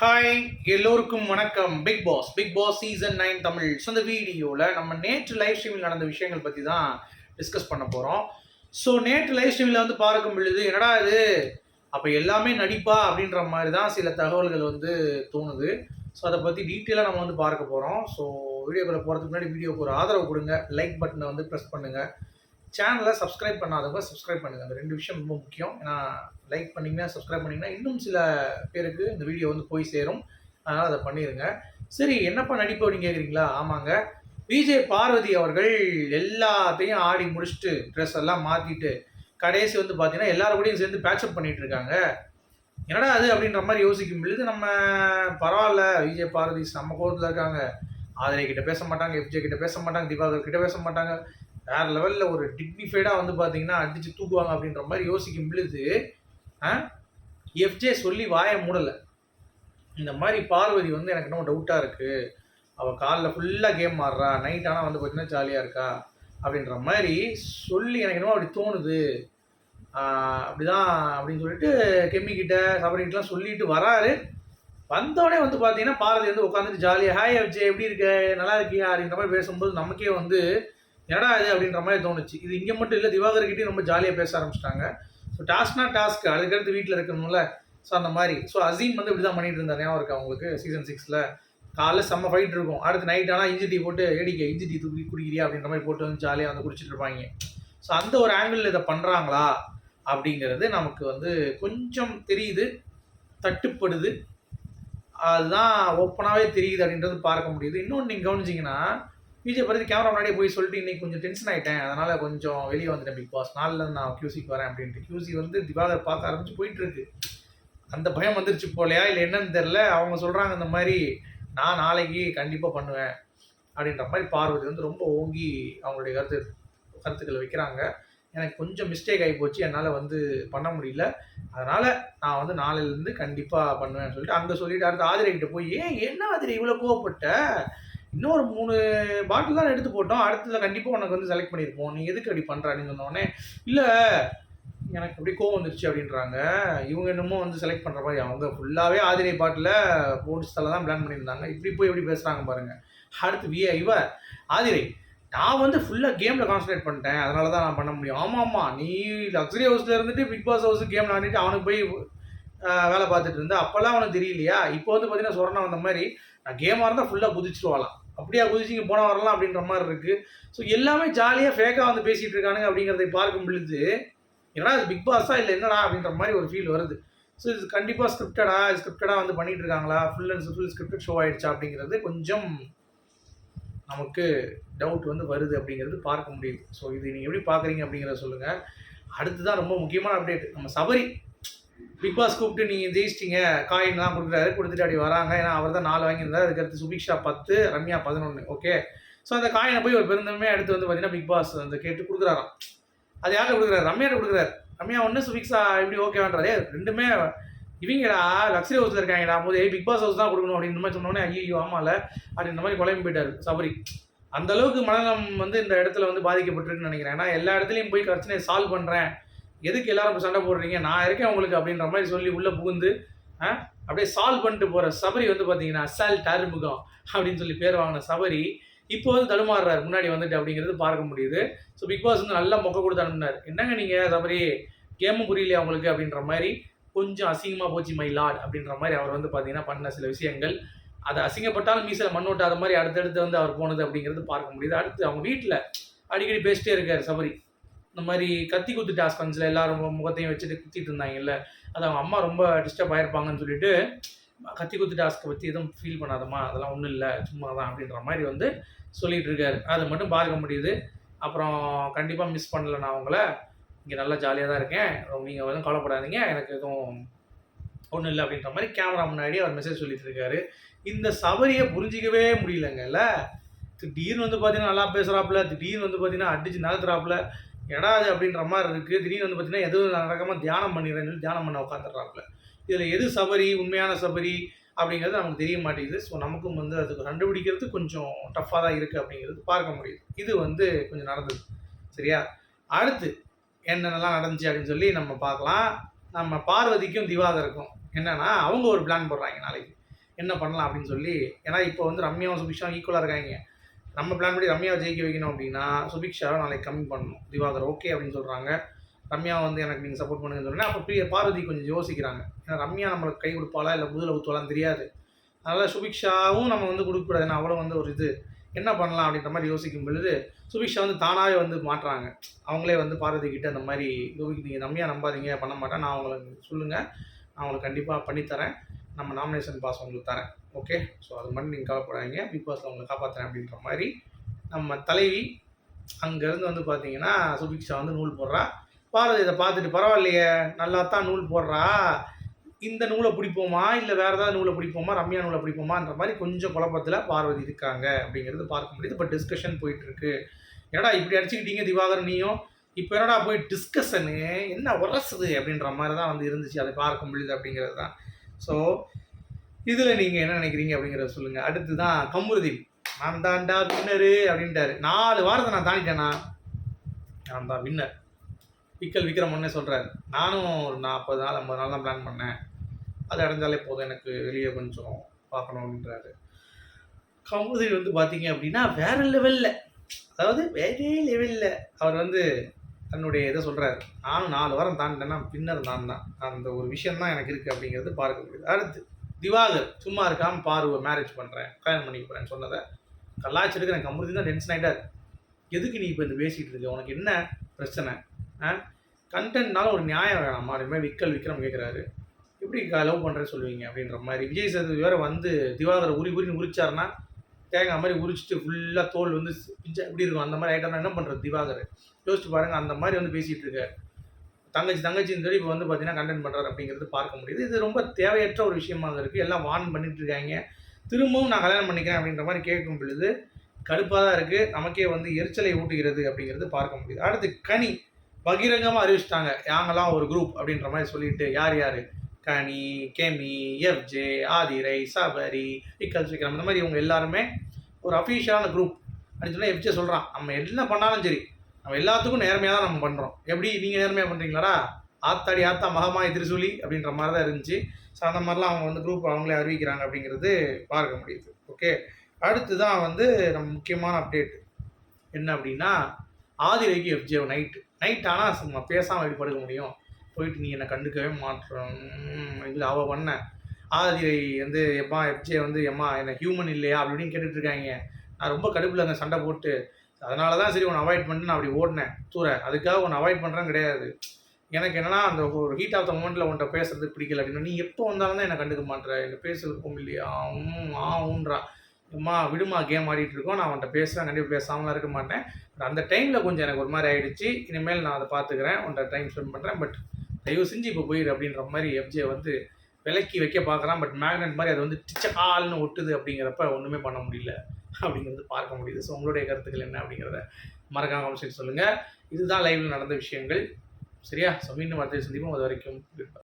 Hi எல்லோருக்கும் வணக்கம். Bigg Boss Bigg Boss season nine Tamil. So இந்த வீடியோவில் நம்ம நேற்று லைவ் ஸ்ட்ரீமில் நடந்த விஷயங்கள் பற்றி தான் டிஸ்கஸ் பண்ண போகிறோம் ஸோ நேற்று லைவ் ஸ்ட்ரீமில் வந்து பார்க்கும் பொழுது என்னடா இது? அப்போ எல்லாமே நடிப்பா? அப்படின்ற மாதிரி தான் சில தகவல்கள் வந்து தோணுது. ஸோ அதை பற்றி டீட்டெயிலாக நம்ம வந்து பார்க்க போகிறோம் ஸோ வீடியோக்குள்ளே போகிறதுக்கு முன்னாடி வீடியோக்கு ஒரு ஆதரவு கொடுங்க. லைக் பட்டனை வந்து ப்ரெஸ் பண்ணுங்கள் சேனலை சப்ஸ்கிரைப் பண்ணாதவங்க சப்ஸ்கிரைப் பண்ணுங்கள் அந்த ரெண்டு விஷயம் ரொம்ப முக்கியம். ஏன்னா லைக் பண்ணிங்கன்னா சப்ஸ்கிரைப் பண்ணிங்கன்னா இன்னும் சில பேருக்கு இந்த வீடியோ வந்து போய் சேரும். அதனால் அதை பண்ணிடுங்க சரி என்னப்பா நடிப்பு அப்படின்னு கேட்குறீங்களா ஆமாங்க. விஜய் பார்வதி அவர்கள் எல்லாத்தையும் ஆடி முடிச்சுட்டு ட்ரெஸ் எல்லாம் மாற்றிட்டு கடைசி வந்து பார்த்தீங்கன்னா எல்லாரும் கூடயும் சேர்ந்து பேச்சப் பண்ணிட்டு இருக்காங்க. என்னடா அது அப்படின்ற மாதிரி யோசிக்கும் பொழுது நம்ம பரவாயில்ல. விஜய் பார்வதி செம்ம கோவத்தில் இருக்காங்க. ஆதரை கிட்ட பேச மாட்டாங்க எஃப்ஜே கிட்ட பேச மாட்டாங்க திவாகர் கிட்ட பேச மாட்டாங்க. வேற லெவலில் ஒரு டிக்னிஃபைடாக வந்து பார்த்தீங்கன்னா அடிச்சு தூக்குவாங்க அப்படின்ற மாதிரி யோசிக்கும் பொழுது எஃப்ஜே சொல்லி வாயை மூடலை. இந்த மாதிரி பார்வதி வந்து எனக்கு இன்னும் டவுட்டாக இருக்குது அவள் காலைல ஃபுல்லாக கேம் ஆடுறா. நைட் ஆனால் வந்து பார்த்தீங்கன்னா ஜாலியாக இருக்கா? அப்படின்ற மாதிரி சொல்லி எனக்கு என்னமோ அப்படி தோணுது. அப்படிதான் அப்படின்னு சொல்லிட்டு கெம்மி கிட்ட சபரிக்கிட்டலாம் சொல்லிட்டு வராரு. வந்தோடனே வந்து பார்த்தீங்கன்னா பாரதி வந்து உட்காந்துட்டு ஜாலியாக ஹாய் அப்ஜே எப்படி இருக்க? நல்லா இருக்கியா? அப்படின்ற மாதிரி பேசும்போது நமக்கே வந்து என்னடா இது அப்படின்ற மாதிரி தோணுச்சு. இது இங்கே மட்டும் இல்லை திவாகர்கிட்டையும் ரொம்ப ஜாலியாக பேச ஆரம்பிச்சிட்டாங்க. ஸோ டாஸ்க்னா டாஸ்க் அதுக்கடுத்து வீட்டில் இருக்கணும்ல. ஸோ அந்த மாதிரி. ஸோ அசீம் வந்து இப்படி தான் பண்ணிட்டு இருந்தார். ஞாபகம் இருக்கா அவங்களுக்கு சீசன் சிக்ஸில் காலைல செம்ம ஃபைட் இருக்கும். அடுத்து நைட் ஆனால் இஞ்சி டீ போட்டு ஏடிக்க இஞ்சி டீ தூக்கி குடிக்கிறியா? அப்படின்ற மாதிரி போட்டு வந்து ஜாலியாக வந்து குடிச்சிட்டு இருப்பாங்க. ஸோ அந்த ஒரு ஆங்கிளில் இதை பண்ணுறாங்களா அப்படிங்கிறது நமக்கு வந்து கொஞ்சம் தெரியுது. தட்டுப்படுது. அதுதான் ஓப்பனாகவே தெரியுது அப்படின்றது பார்க்க முடியுது. இன்னொன்று நீங்கள் கவனிச்சிங்கன்னா விஜய் பற்றி கேமரா முன்னாடியே போய் சொல்லிட்டு இன்னைக்கு கொஞ்சம் டென்ஷன் ஆகிட்டேன் அதனால் கொஞ்சம் வெளியே வந்துட்டேன் பிக் பாஸ் நாளில் நான் கியூசிக்கு வரேன் அப்படின்ட்டு. கியூசி வந்து திவாகர் பார்க்க ஆரம்பிச்சு போயிட்டு இருக்கு அந்த பயம் வந்துருச்சு போலையா? இல்லை என்னன்னு தெரில அவங்க சொல்கிறாங்க இந்த மாதிரி நான் நாளைக்கு கண்டிப்பாக பண்ணுவேன் அப்படின்ற மாதிரி பார்வதி வந்து ரொம்ப ஓங்கி அவங்களுடைய கருத்து கருத்துக்களை வைக்கிறாங்க. எனக்கு கொஞ்சம் மிஸ்டேக் ஆகி போச்சு. என்னால் வந்து பண்ண முடியல. அதனால் நான் வந்து நாளையிலேருந்து கண்டிப்பாக பண்ணுவேன்னு சொல்லிட்டு அங்கே சொல்லிட்டு அடுத்து ஆதிரை கிட்ட போய் ஏன் என்ன ஆதிரை? இவ்வளோ கோவப்பட்ட? இன்னொரு மூணு பாட்டில் தான் எடுத்து போட்டோம். அடுத்ததில் கண்டிப்பாக உனக்கு வந்து செலக்ட் பண்ணியிருப்போம். நீ எதுக்கு அப்படி பண்ணுறான்னு சொன்னோடனே இல்லை எனக்கு அப்படி கோவம் வந்துருச்சு அப்படின்றாங்க. இவங்க என்னமோ வந்து செலக்ட் பண்ணுற மாதிரி அவங்க ஃபுல்லாகவே ஆதிரை பாட்டில் போட்ஸ்ல தான் பிளான் பண்ணியிருந்தாங்க. இப்படி போய் எப்படி பேசுகிறாங்க பாருங்கள் அடுத்து விஏ இவ ஆதிரை நான் வந்து ஃபுல்லாக கேமில் கான்சன்ட்ரேட் பண்ணிட்டேன். அதனால தான் நான் பண்ண முடியும். ஆமாம் ஆமாம் நீ லக்ஸரி ஹவுஸில் இருந்துட்டு பிக் பாஸ் ஹவுஸ் கேம் விளாண்டுட்டு அவனுக்கு போய் வேலை பார்த்துட்டு இருந்தா. அப்போல்லாம் அவனுக்கு தெரியலையா? இப்போ வந்து பார்த்தீங்கன்னா சொரணா வந்த மாதிரி நான் கேமாக இருந்தால் ஃபுல்லாக குதிச்சிருவாளாம். அப்படியா குதிச்சிங்க போனால் வரலாம் அப்படின்ற மாதிரி இருக்குது ஸோ எல்லாமே ஜாலியாக ஃபேக்காக வந்து பேசிகிட்டு இருக்கானுங்க அப்படிங்கிறதை பார்க்கும் பொழுது என்னடா அது பிக் பாஸா இல்லை என்னடா அப்படின்ற மாதிரி ஒரு ஃபீல் வருது. ஸோ இது கண்டிப்பாக ஸ்கிரிப்டடா ஸ்கிரிப்டடாக வந்து பண்ணிட்டு இருக்காங்களா? Full and full scripted show ஆயிடுச்சா அப்படிங்கிறது கொஞ்சம் நமக்கு டவுட் வந்து வருது அப்படிங்கிறது பார்க்க முடியுது. ஸோ இது நீங்கள் எப்படி பார்க்குறீங்க அப்படிங்கிறத சொல்லுங்கள் அடுத்து தான் ரொம்ப முக்கியமான அப்டேட் நம்ம சபரி பிக் பாஸ் கூப்பிட்டு நீங்கள் ஜெயிச்சிட்டிங்க காயின்லாம் கொடுக்குறாரு கொடுத்துட்டு அப்படி வராங்க. ஏன்னா அவர் தான் நாலு வாங்கியிருந்தார். அதுக்கடுத்து சுபிக்ஷா பத்து ரம்யா பதினொன்று ஓகே ஸோ அந்த காயினை போய் ஒரு பெருந்தன்மையாக எடுத்து வந்து பார்த்தீங்கன்னா பிக் பாஸ் அந்த கேட்டு கொடுக்குறாராம். அது யார்கிட்ட கொடுக்குறாரு? ரம்யாட்ட கொடுக்குறாரு. ரம்யா ஒன்று சுபிக்ஷா இப்படி ஓகேவான்றாரு ரெண்டுமே இவங்கடா லக்ஸரி ஹவுஸில் இருக்காங்கடா. போது பிக் பாஸ் ஹவுஸ் தான் கொடுக்கணும் அப்படின்ற மாதிரி சொன்னோடனே ஐயோ ஆமால அப்படின்ற மாதிரி குழம்பு போயிட்டார். சபரி அந்த அளவுக்கு மனநலம் வந்து இந்த இடத்துல வந்து பாதிக்கப்பட்டிருக்குன்னு நினைக்கிறேன். ஏன்னா எல்லா இடத்துலையும் போய் பிரச்சனையை சால்வ் பண்ணுறேன் எதுக்கு எல்லாரும் சண்டை போடுறீங்க? நான் இருக்கேன் உங்களுக்கு அப்படின்ற மாதிரி சொல்லி உள்ளே புகுந்து ஆ, அப்படியே சால்வ் பண்ணிட்டு போகிற சபரி வந்து பார்த்தீங்கன்னா அசால் அருமுகம் அப்படின்னு சொல்லி பேர் வாங்கின சபரி இப்போ வந்து தடுமாறுறாரு. முன்னாடி வந்துட்டு அப்படிங்கிறது பார்க்க முடியுது. ஸோ பிக் பாஸ் வந்து நல்லா மொக்க கொடுத்து அனுப்புனார். என்னங்க நீங்கள் சபரி? கேமும் புரியலையா உங்களுக்கு? அப்படின்ற மாதிரி கொஞ்சம் அசிங்கமாக போச்சு மை லார்ட் அப்படின்ற மாதிரி அவர் வந்து பார்த்தீங்கன்னா பண்ண சில விஷயங்கள். அதை அசிங்கப்பட்டாலும் மீசில் மண் ஓட்டாத மாதிரி அடுத்தடுத்து வந்து அவர் போனது அப்படிங்கிறது பார்க்க முடியுது. அடுத்து அவங்க வீட்டில் அடிக்கடி பேசிட்டே இருக்கார் சபரி. இந்த மாதிரி கத்தி குத்து டாஸ்கன்ஸில் எல்லாரும் முகத்தையும் வச்சுட்டு குத்திட்டு இருந்தாங்கல்ல அது அவங்க அம்மா ரொம்ப டிஸ்டர்ப் ஆயிருப்பாங்கன்னு சொல்லிட்டு கத்தி குத்து டாஸ்க்கை பற்றி எதுவும் ஃபீல் பண்ணாதம்மா அதெல்லாம் ஒன்றும் இல்லை சும்மா தான் அப்படின்ற மாதிரி வந்து சொல்லிட்டு இருக்காரு. அதை மட்டும் பார்க்க முடியுது. அப்புறம் கண்டிப்பாக மிஸ் பண்ணல நான் அவங்கள இங்கே நல்லா ஜாலியாக தான் இருக்கேன். நீங்கள் வந்து கவலைப்படாதீங்க. எனக்கு எதுவும் ஒன்றும் இல்லை அப்படின்ற மாதிரி கேமரா முன்னாடி அவர் மெசேஜ் சொல்லிட்டு இருக்காரு. இந்த சபரியை புரிஞ்சிக்கவே முடியலங்கல்ல திடீர்னு வந்து பார்த்தீங்கன்னா நல்லா பேசுகிறாப்புல திடீர்னு வந்து பார்த்தீங்கன்னா அடிச்சு நகர்த்துறாப்புல. எடா அது அப்படின்ற மாதிரி இருக்குது திடீர்னு வந்து பார்த்தீங்கன்னா எதுவும் நடக்காமல் தியானம் பண்ணிடுறேன்னு சொல்லி தியானம் பண்ண உட்காந்துடுறாப்புல இதில் எது சபரி உண்மையான சபரி அப்படிங்கிறது நமக்கு தெரிய மாட்டேங்குது. ஸோ நமக்கும் வந்து அதுக்கு கண்டுபிடிக்கிறது கொஞ்சம் டஃப்பாக தான் இருக்குது அப்படிங்கிறது பார்க்க முடியுது. இது வந்து கொஞ்சம் நடந்தது. சரியா? அடுத்து என்னென்னலாம் நடந்துச்சு அப்படின்னு சொல்லி நம்ம பார்க்கலாம். நம்ம பார்வதிக்கும் திவாதருக்கும் என்னென்னா அவங்க ஒரு பிளான் போடுறாங்க நாளைக்கு. என்ன பண்ணலாம் அப்படின்னு சொல்லி ஏன்னா இப்போ வந்து ரம்யாவும் சுபிஷாவும் ஈக்குவலாக இருக்காங்க. நம்ம பிளான் பண்ணி ரம்யாவை ஜெயிக்க வைக்கணும் அப்படின்னா சுபிக்ஷாவை நாளைக்கு கம்மி பண்ணணும். திவாகர் ஓகே அப்படின்னு சொல்கிறாங்க ரம்யா வந்து எனக்கு நீங்கள் சப்போர்ட் பண்ணுங்கன்னு சொன்னேன். அப்போ பிரிய பார்வதி கொஞ்சம் யோசிக்கிறாங்க. ஏன்னா ரம்யா நம்மளுக்கு கை கொடுப்பாளா? இல்லை முதல ஊற்றுவாளான்னு தெரியாது. அதனால் சுபிக்ஷாவும் நம்ம வந்து கொடுக்கக்கூடாது. ஏன்னா வந்து ஒரு இது. என்ன பண்ணலாம் அப்படின்ற மாதிரி யோசிக்கும் பொழுது சுபிக்ஷா வந்து தானாகவே வந்து மாட்டுறாங்க. அவங்களே வந்து பார்வதி கிட்ட அந்த மாதிரி யோகி நீங்கள் ரம்யா நம்பாதீங்க. பண்ண மாட்டேன். நான் அவங்களுக்கு சொல்லுங்கள் நான் உங்களுக்கு கண்டிப்பாக பண்ணித்தரேன். நம்ம நாமினேஷன் பாஸ் உங்களுக்கு தரேன். ஓகே ஸோ அது மட்டும் நீங்கள் கவலைப்படாதீங்க. பிக் பாஸில் உங்களை காப்பாற்றுறேன் அப்படின்ற மாதிரி நம்ம தலைவி அங்கேருந்து வந்து பார்த்தீங்கன்னா சுபிக்ஷா வந்து நூல் போடுறா. பார்வதி இதை பார்த்துட்டு பரவாயில்லையே நல்லா தான் நூல் போடுறா. இந்த நூலை பிடிப்போமா? இல்லை வேறு ஏதாவது நூலை பிடிப்போமா? ரம்யா நூலை பிடிப்போமான்ற மாதிரி கொஞ்சம் குழப்பத்தில் பார்வதி இருக்காங்க. அப்படிங்கிறது பார்க்க முடியுது. இப்போ டிஸ்கஷன் போயிட்டுருக்கு. என்னடா இப்படி அடிச்சுக்கிட்டீங்க திவாகர் நீயும்? இப்போ என்னடா போய் டிஸ்கஷனு என்ன உரசுது? அப்படின்ற மாதிரி தான் வந்து இருந்துச்சு. அதை பார்க்க முடியுது அப்படிங்கிறது தான். ஸோ இதில் நீங்கள் என்ன நினைக்கிறீங்க அப்படிங்கிறத சொல்லுங்கள் அடுத்து தான் கமுருதீப் நான் தான்டா வின்னரு அப்படின்ட்டாரு. நாலு வாரத்தை நான் தாண்டிட்டேனா? நான் தான் வின்னர் விக்கல் விக்ரமன்னே சொல்கிறாரு நானும் ஒரு நாற்பது நாள் ஐம்பது நாள் தான் பிளான் பண்ணேன். அது அடைஞ்சாலே போதும் எனக்கு வெளியே கொஞ்சம் பார்க்கணும் அப்படின்றாரு. கமுருதீப் வந்து பார்த்தீங்க அப்படின்னா வேற லெவலில் அதாவது வேறே லெவலில் அவர் வந்து தன்னுடைய இதை சொல்கிறாரு நானும் நாலு வாரம் தாண்டிட்டேன்னா பின்னர் நான் தான். அந்த ஒரு விஷயம் தான் எனக்கு இருக்குது அப்படிங்கிறது பார்க்க முடியுது. அடுத்து திவாகர் சும்மா இருக்காமல் பார்வை மேரேஜ் பண்ணுறேன் கல்யாணம் பண்ணி போகிறேன்னு சொன்னதை கலாச்சிருக்கு எனக்கு அமிர்தி தான் டென்ஷன் ஆகிட்டார் எதுக்கு நீ இப்போ இந்த பேசிகிட்டு இருக்க? உனக்கு என்ன பிரச்சனை? ஆ? கண்டென்ட்னால ஒரு நியாயம் வேணாமா? அது மாதிரி விக்கல் விக்ரம் கேட்குறாரு எப்படி லவ் பண்ணுறேன்னு சொல்லுவீங்க? அப்படின்ற மாதிரி. விஜய் சேதுபதி வேறு வந்து திவாகர் உரி உரின்னு உரிச்சாருன்னா தேங்காய் மாதிரி உரிச்சிட்டு ஃபுல்லாக தோல் வந்து பிஞ்சா எப்படி இருக்கும்? அந்த மாதிரி ஐட்டம்னா என்ன பண்ணுறது திவாகர்? யோசிச்சு பாருங்கள் அந்த மாதிரி வந்து பேசிகிட்டு இருக்காரு. தங்கச்சி தங்கச்சின்னு சொல்லி இப்போ வந்து பார்த்தீங்கன்னா கண்டென்ட் பண்ணுறாரு அப்படிங்கிறது பார்க்க முடியுது. இது ரொம்ப தேவையற்ற ஒரு விஷயமாக இருக்குது எல்லாம் வான் பண்ணிட்டு இருக்காங்க. திரும்பவும் நான் கல்யாணம் பண்ணிக்கிறேன் அப்படின்ற மாதிரி கேட்கும் பொழுது கடுப்பாக தான் இருக்குது நமக்கே வந்து எரிச்சலை ஊட்டுகிறது அப்படிங்கிறது பார்க்க முடியுது. அடுத்து கனி. பகிரங்கமாக அறிவிச்சிட்டாங்க. யாங்கெல்லாம் ஒரு குரூப் அப்படின்ற மாதிரி சொல்லிட்டு யார் யார்? கனி கெமி எஃப்ஜே ஆதிரை சபரி இக்கல் சிக்கரம் இந்த மாதிரி இவங்க எல்லாருமே ஒரு அஃபீஷியலான குரூப் அப்படின்னு சொன்னால் எஃப்ஜே சொல்கிறான் நம்ம என்ன பண்ணாலும் சரி. நம்ம எல்லாத்துக்கும் நேர்மையாக தான் நம்ம பண்ணுறோம் எப்படி நீங்கள் நேர்மையாக பண்ணுறீங்களாடா ஆத்தாடி ஆத்தா மகமாய் திருசூலி அப்படின்ற மாதிரி தான் இருந்துச்சு. ஸோ அந்த மாதிரிலாம் அவங்க வந்து குரூப் அவங்களே அறிவிக்கிறாங்க அப்படிங்கிறது பார்க்க முடியுது. ஓகே அடுத்து தான் வந்து நம்ம முக்கியமான அப்டேட் என்ன அப்படின்னா ஆதிரைக்கு எஃப்ஜே நைட்டு நைட் ஆனால் சும்மா பேசாமல் எப்படி படுக்க முடியும்? போயிட்டு நீ என்னை கண்டுக்கவே மாட்டோம் இல்லை அவள் பண்ண. ஆதிரை வந்து எம்மா எஃப்ஜே வந்து எம்மா என்ன ஹியூமன் இல்லையா அப்படின்னு கேட்டுட்ருக்காங்க நான் ரொம்ப கடுப்பில் அந்த சண்டை போட்டு அதனால தான் சரி உன்னை அவாய்ட் பண்ணிட்டு நான் அப்படி ஓடினேன். தூர. அதுக்காக உன்னை அவாய்ட் பண்ணுறேன் கிடையாது. எனக்கு என்னன்னா அந்த ஒரு ஹீட் ஆஃப் த மூமெண்ட்டில் உன்ட்ட பேசுறதுக்கு பிடிக்கல அப்படின்னா நீ எப்போ வந்தாலும் தான் என்னை கண்டுக்க மாட்டேற என்ன பேசுறதுக்கும் இல்லையா? ம் அம்மா விடுமா கேம் ஆடிட்டு இருக்கோம். நான் அவன்கிட்ட பேசுகிறேன் கண்டிப்பாக பேசாமலாம் இருக்க மாட்டேன். பட் அந்த டைமில் கொஞ்சம் எனக்கு ஒரு மாதிரி ஆயிடுச்சு. இனிமேல் நான் அதை பார்த்துக்கிறேன் உன்ட்ட டைம் ஸ்பெண்ட் பண்ணுறேன் பட் தயவு செஞ்சு இப்போ போயிரு அப்படின்ற மாதிரி எஃப்ஜே வந்து விலக்கி வைக்க பார்க்குறான் பட் மேக்னெட் மாதிரி அது வந்து டிச்சகால்னு ஒட்டுது அப்படிங்கிறப்ப ஒன்றுமே பண்ண முடியல. அப்படிங்கிறது பார்க்க முடியுது. ஸோ உங்களுடைய கருத்துக்கள் என்ன அப்படிங்கிறத மறக்காம கமெண்ட் சொல்லுங்கள் இதுதான் லைவில் நடந்த விஷயங்கள். சரியா? ஸோ மீண்டும் அடுத்த சந்திப்போம். அது வரைக்கும் goodbye.